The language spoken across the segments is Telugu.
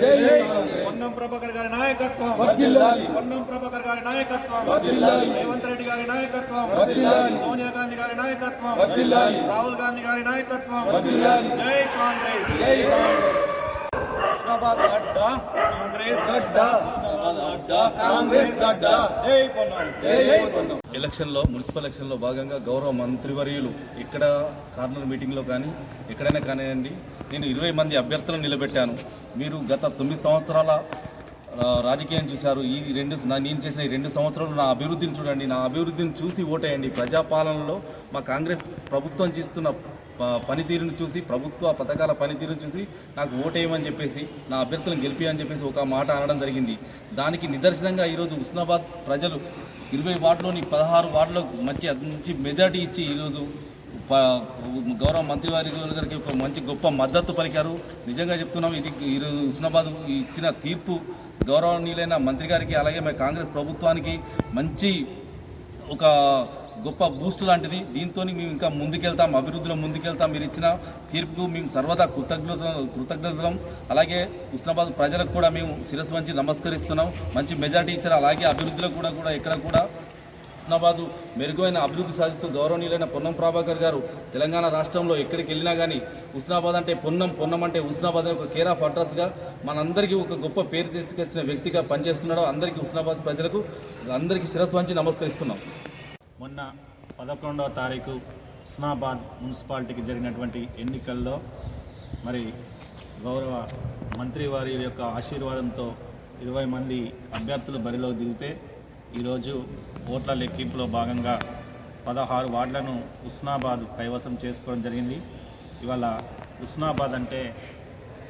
పొన్నం ప్రభాకర్ గారి నాయకత్వం. పొన్నం ప్రభాకర్ గారి నాయకత్వం. రేవంత్ రెడ్డి గారి నాయకత్వం. సోనియా గాంధీ గారి నాయకత్వం. రాహుల్ గాంధీ గారి నాయకత్వం. జై కాంగ్రెస్ జై కాంగ్రెస్ గడ్డ కాంగ్రెస్ గడ్డ ఎలక్షన్లో మున్సిపల్ ఎలక్షన్లో భాగంగా గౌరవ మంత్రివర్యులు ఇక్కడ కార్నర్ మీటింగ్లో కానీ ఎక్కడైనా కానివ్వండి నేను ఇరవై మంది అభ్యర్థులను నిలబెట్టాను. మీరు గత తొమ్మిది సంవత్సరాల రాజకీయం చూశారు. ఈ రెండు నేను చేసిన ఈ రెండు సంవత్సరాలు నా అభివృద్ధిని చూడండి. నా అభివృద్ధిని చూసి ఓటేయండి. ప్రజాపాలనలో మా కాంగ్రెస్ ప్రభుత్వం చేస్తున్న పనితీరును చూసి ప్రభుత్వ పథకాల పనితీరును చూసి నాకు ఓటేయమని చెప్పేసి నా అభ్యర్థులను గెలిపియని చెప్పేసి ఒక మాట అనడం జరిగింది. దానికి నిదర్శనంగా ఈరోజు ఉస్నాబాద్ ప్రజలు ఇరవై వార్డులోని పదహారు వార్డులో మంచి మంచి మెజార్టీ ఇచ్చి ఈరోజు ప- గౌరవ మంత్రి వారి గారికి ఒక మంచి గొప్ప మద్దతు పలికారు. నిజంగా చెప్తున్నాం ఇది ఈరోజు హుస్నాబాద్ ఇచ్చిన తీర్పు గౌరవనీయులైన మంత్రి గారికి అలాగే మా కాంగ్రెస్ ప్రభుత్వానికి మంచి ఒక గొప్ప బూస్ట్ లాంటిది. దీంతో మేము ఇంకా ముందుకెళ్తాం అభివృద్ధిలో ముందుకెళ్తాం. మీరు ఇచ్చిన తీర్పుకు మేము సర్వదా కృతజ్ఞత కృతజ్ఞతలం. అలాగే ఉస్నాబాద్ ప్రజలకు కూడా మేము శిరస్సు వంచి నమస్కరిస్తున్నాం. మంచి మెజార్టీ ఇచ్చారు. అలాగే అభివృద్ధిలో కూడా కూడా ఎక్కడ కూడా హుస్నాబాదు మెరుగైన అభివృద్ధి సాధిస్తూ గౌరవనీయులైన పొన్నం ప్రభాకర్ గారు తెలంగాణ రాష్ట్రంలో ఎక్కడికి వెళ్ళినా కానీ హుస్నాబాద్ అంటే పొన్నం పొన్నం అంటే హుస్నాబాద్ అనే ఒక కేర్ ఆఫ్ అడ్రస్గా మనందరికీ ఒక గొప్ప పేరు తీసుకొచ్చిన వ్యక్తిగా పనిచేస్తున్నాడు. అందరికీ హుస్నాబాద్ ప్రజలకు అందరికీ శిరస్సు వంచి నమస్కరిస్తున్నాం. మొన్న పదకొండవ తారీఖు హుస్నాబాద్ మున్సిపాలిటీకి జరిగినటువంటి ఎన్నికల్లో మరి గౌరవ మంత్రి వారి యొక్క ఆశీర్వాదంతో ఇరవై మంది అభ్యర్థులు బరిలో దిగితే ఈరోజు ఓట్ల లెక్కింపులో భాగంగా పదహారు వార్డులను హుస్నాబాద్ కైవసం చేసుకోవడం జరిగింది. ఇవాళ హుస్నాబాద్ అంటే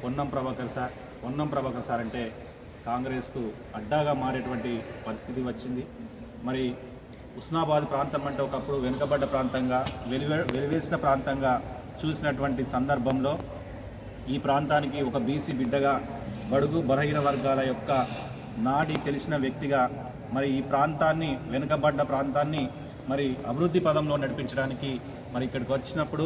పొన్నం ప్రభాకర్ సార్ పొన్నం ప్రభాకర్ సార్ అంటే కాంగ్రెస్కు అడ్డాగా మారేటువంటి పరిస్థితి వచ్చింది. మరి ఉస్నాబాద్ ప్రాంతం అంటే ఒకప్పుడు వెనుకబడ్డ ప్రాంతంగా వెలివే వెలివేసిన ప్రాంతంగా చూసినటువంటి సందర్భంలో ఈ ప్రాంతానికి ఒక బీసీ బిడ్డగా బడుగు బలహీన వర్గాల యొక్క నాడి తెలిసిన వ్యక్తిగా మరి ఈ ప్రాంతాన్ని వెనుకబడ్డ ప్రాంతాన్ని మరి అభివృద్ధి పదంలో నడిపించడానికి మరి ఇక్కడికి వచ్చినప్పుడు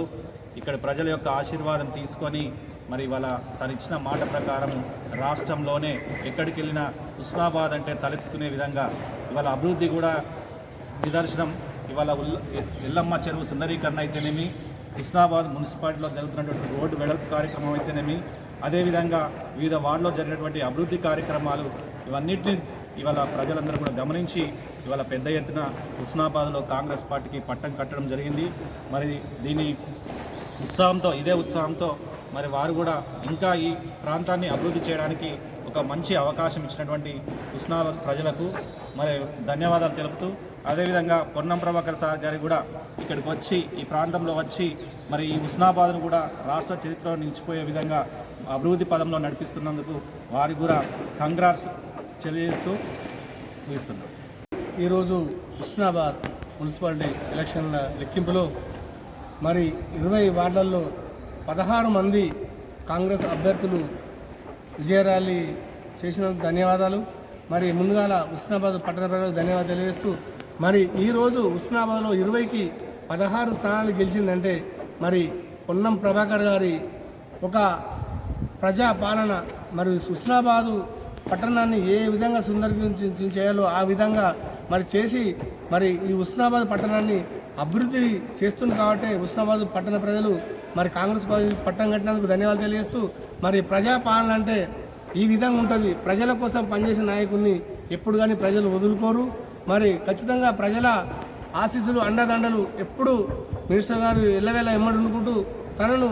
ఇక్కడ ప్రజల యొక్క ఆశీర్వాదం తీసుకొని మరి వాళ్ళ తను ఇచ్చిన మాట ప్రకారం రాష్ట్రంలోనే ఎక్కడికి వెళ్ళినా ఉస్నాబాద్ అంటే తలెత్తుకునే విధంగా ఇవాళ అభివృద్ధి కూడా నిదర్శనం. ఇవాళ ఉల్ల ఎల్లమ్మ చెరువు సుందరీకరణ అయితేనేమి హుస్నాబాద్ మున్సిపాలిటీలో జరుగుతున్నటువంటి రోడ్డు వెడల్పు కార్యక్రమం అయితేనేమి అదేవిధంగా వివిధ వార్డులో జరిగినటువంటి అభివృద్ధి కార్యక్రమాలు ఇవన్నింటినీ ఇవాళ ప్రజలందరూ కూడా గమనించి ఇవాళ పెద్ద ఎత్తున హుస్నాబాద్లో కాంగ్రెస్ పార్టీకి పట్టం కట్టడం జరిగింది. మరి దీని ఉత్సాహంతో ఇదే ఉత్సాహంతో మరి వారు కూడా ఇంకా ఈ ప్రాంతాన్ని అభివృద్ధి చేయడానికి ఒక మంచి అవకాశం ఇచ్చినటువంటి కృష్ణా ప్రజలకు మరి ధన్యవాదాలు తెలుపుతూ అదేవిధంగా పొన్నం ప్రభాకర్ సార్ గారికి కూడా ఇక్కడికి వచ్చి ఈ ప్రాంతంలో వచ్చి మరి ఈ ఉస్నాబాద్ను కూడా రాష్ట్ర చరిత్రలో నిలిచిపోయే విధంగా అభివృద్ధి పదంలో నడిపిస్తున్నందుకు వారికి కూడా కంగ్రాట్స్ తెలియజేస్తూ ముగిస్తున్నాం. ఈరోజు ఉస్నాబాద్ మున్సిపాలిటీ ఎలక్షన్ల లెక్కింపులో మరి ఇరవై వార్డులలో పదహారు మంది కాంగ్రెస్ అభ్యర్థులు విజయ ర్యాలీ చేసినందుకు ధన్యవాదాలు. మరి ముందుగాల హుస్నాబాద్ పట్టణ ప్రజలకు ధన్యవాదాలు తెలియజేస్తూ మరి ఈరోజు హుస్నాబాద్లో ఇరవైకి పదహారు స్థానాలు గెలిచిందంటే మరి పొన్నం ప్రభాకర్ గారి ఒక ప్రజా పాలన మరి హుస్నాబాదు పట్టణాన్ని ఏ విధంగా సుందరీకరించి చేయాలో ఆ విధంగా మరి చేసి మరి ఈ హుస్నాబాద్ పట్టణాన్ని అభివృద్ధి చేస్తుంది కాబట్టి హుస్నాబాద్ పట్టణ ప్రజలు మరి కాంగ్రెస్ పార్టీ కట్టినందుకు ధన్యవాదాలు తెలియజేస్తూ మరి ప్రజాపాలన అంటే ఈ విధంగా ఉంటుంది. ప్రజల కోసం పనిచేసే నాయకుడిని ఎప్పుడు కానీ ప్రజలు వదులుకోరు. మరి ఖచ్చితంగా ప్రజల ఆశీస్సులు అండదండలు ఎప్పుడు మినిస్టర్ గారు ఎల్లవేళ ఎమ్మడుకుంటూ తనను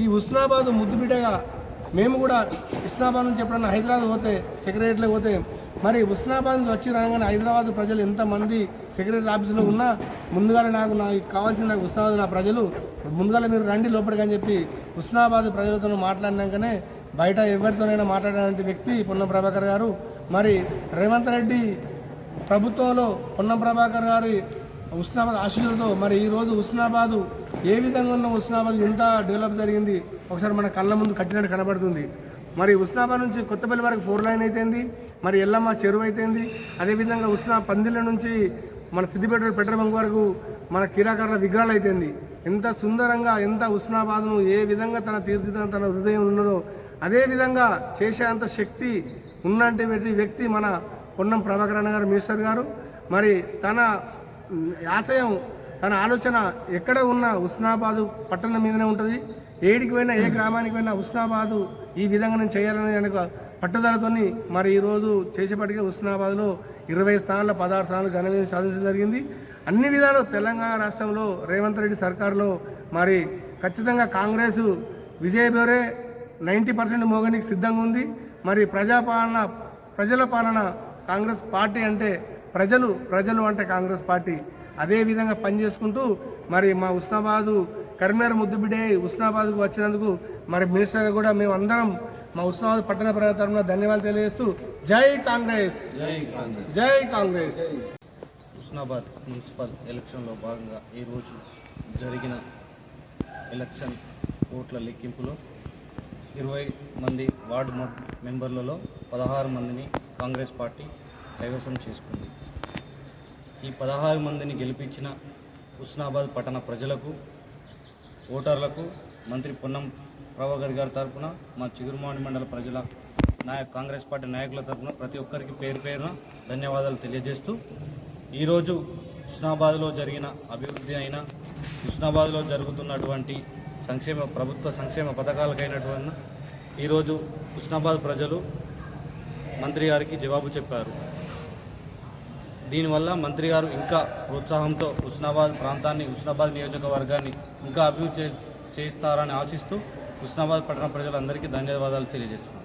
ఈ హుస్నాబాద్ ముద్దుబిడ్డగా మేము కూడా హుస్నాబాద్ నుంచి ఎప్పుడన్నా హైదరాబాద్ పోతే సెక్రటరీలో పోతే మరి హుస్నాబాద్ నుంచి వచ్చి రాగానే హైదరాబాద్ ప్రజలు ఎంతమంది సెక్రటరీ ఆఫీసులో ఉన్నా ముందుగా నాకు నాకు కావాల్సిన నాకు హుస్నాబాద్ నా ప్రజలు ముందుగానే మీరు రండి లోపలికని చెప్పి హుస్నాబాద్ ప్రజలతో మాట్లాడినాకనే బయట ఎవరితోనైనా మాట్లాడాలంటే వ్యక్తి పొన్నం ప్రభాకర్ గారు. మరి రేవంత్ రెడ్డి ప్రభుత్వంలో పొన్నం ప్రభాకర్ గారి హుస్నాబాద్ ఆశీస్సులతో మరి ఈరోజు హుస్నాబాదు ఏ విధంగా ఉన్న హుస్నాబాద్ ఎంత డెవలప్ జరిగింది? ఒకసారి మన కళ్ళ ముందు కట్టినట్టు కనబడుతుంది. మరి హుస్నాబాద్ నుంచి కొత్తపల్లి వరకు ఫోర్ లైన్ అయితేంది మరి ఎల్లమ్మ చెరువు అయితేంది అదేవిధంగా ఉస్నా పందిళ్ళ నుంచి మన సిద్దిపేట పెట్రోల్ బంక్ వరకు మన కిరాకారుల విగ్రహాలు అయితేంది. ఎంత సుందరంగా ఎంత హుస్నాబాద్ను ఏ విధంగా తన తీర్చిదిద్దిన తన హృదయం ఉన్నదో అదేవిధంగా చేసేంత శక్తి ఉన్నటువంటి వ్యక్తి మన పొన్నం ప్రభాకరణ గారు మినిస్టర్ గారు. మరి తన ఆశయం తన ఆలోచన ఎక్కడ ఉన్న ఉస్నాబాదు పట్టణం మీదనే ఉంటుంది. ఏడికి పోయినా ఏ గ్రామానికి పోయినా ఉస్నాబాదు ఈ విధంగా నేను చేయాలని కనుక పట్టుదలతోని మరి ఈరోజు చేసేపటికే ఉస్నాబాద్లో ఇరవై స్థానాల పదహారు స్థానాలు ఘనంగా సాధించడం జరిగింది. అన్ని విధాలు తెలంగాణ రాష్ట్రంలో రేవంత్ రెడ్డి సర్కారులో మరి ఖచ్చితంగా కాంగ్రెస్ విజయ్ బోరే నైంటీ పర్సెంట్ మోగనికి సిద్ధంగా ఉంది. మరి ప్రజాపాలన ప్రజల పాలన కాంగ్రెస్ పార్టీ అంటే ప్రజలు ప్రజలు అంటే కాంగ్రెస్ పార్టీ. అదే విధంగా పనిచేసుకుంటూ మరి మా ఉస్నాబాదు కరీంనగర్ ముద్దుబిడ్డ ఉస్నాబాద్కు వచ్చినందుకు మరి మినిస్టర్ కూడా మేము అందరం మా ఉస్నాబాద్ పట్టణ ప్రజల తరఫున ధన్యవాదాలు తెలియజేస్తూ జై కాంగ్రెస్. జై కాంగ్రెస్. జై కాంగ్రెస్. హుస్నాబాద్ మున్సిపల్ ఎలక్షన్లో భాగంగా ఈరోజు జరిగిన ఎలక్షన్ ఓట్ల లెక్కింపులో ఇరవై మంది వార్డు మెంబర్లలో పదహారు మందిని కాంగ్రెస్ పార్టీ కైవసం చేసుకుంది. ఈ పదహారు మందిని గెలిపించిన హుస్నాబాద్ పట్టణ ప్రజలకు ఓటర్లకు మంత్రి పొన్నం ప్రభాకర్ గారి తరఫున మా చిగురుమాని మండల ప్రజల నాయక కాంగ్రెస్ పార్టీ నాయకుల తరపున ప్రతి ఒక్కరికి పేరు పేరున ధన్యవాదాలు తెలియజేస్తూ ఈరోజు హుస్నాబాద్లో జరిగిన అభివృద్ధి అయిన హుస్నాబాద్లో జరుగుతున్నటువంటి సంక్షేమ ప్రభుత్వ సంక్షేమ పథకాలకైనటువంటి ఈరోజు హుస్నాబాద్ ప్రజలు మంత్రి గారికి జవాబు చెప్పారు. దీనివల్ల మంత్రి గారు ఇంకా ప్రోత్సాహంతో హుస్నాబాద్ ప్రాంతాన్ని హుస్నాబాద్ నియోజకవర్గాన్ని ఇంకా అభివృద్ధి చేస్తారని ఆశిస్తూ హుస్నాబాద్ పట్టణ ప్రజలందరికీ ధన్యవాదాలు తెలియజేస్తున్నాను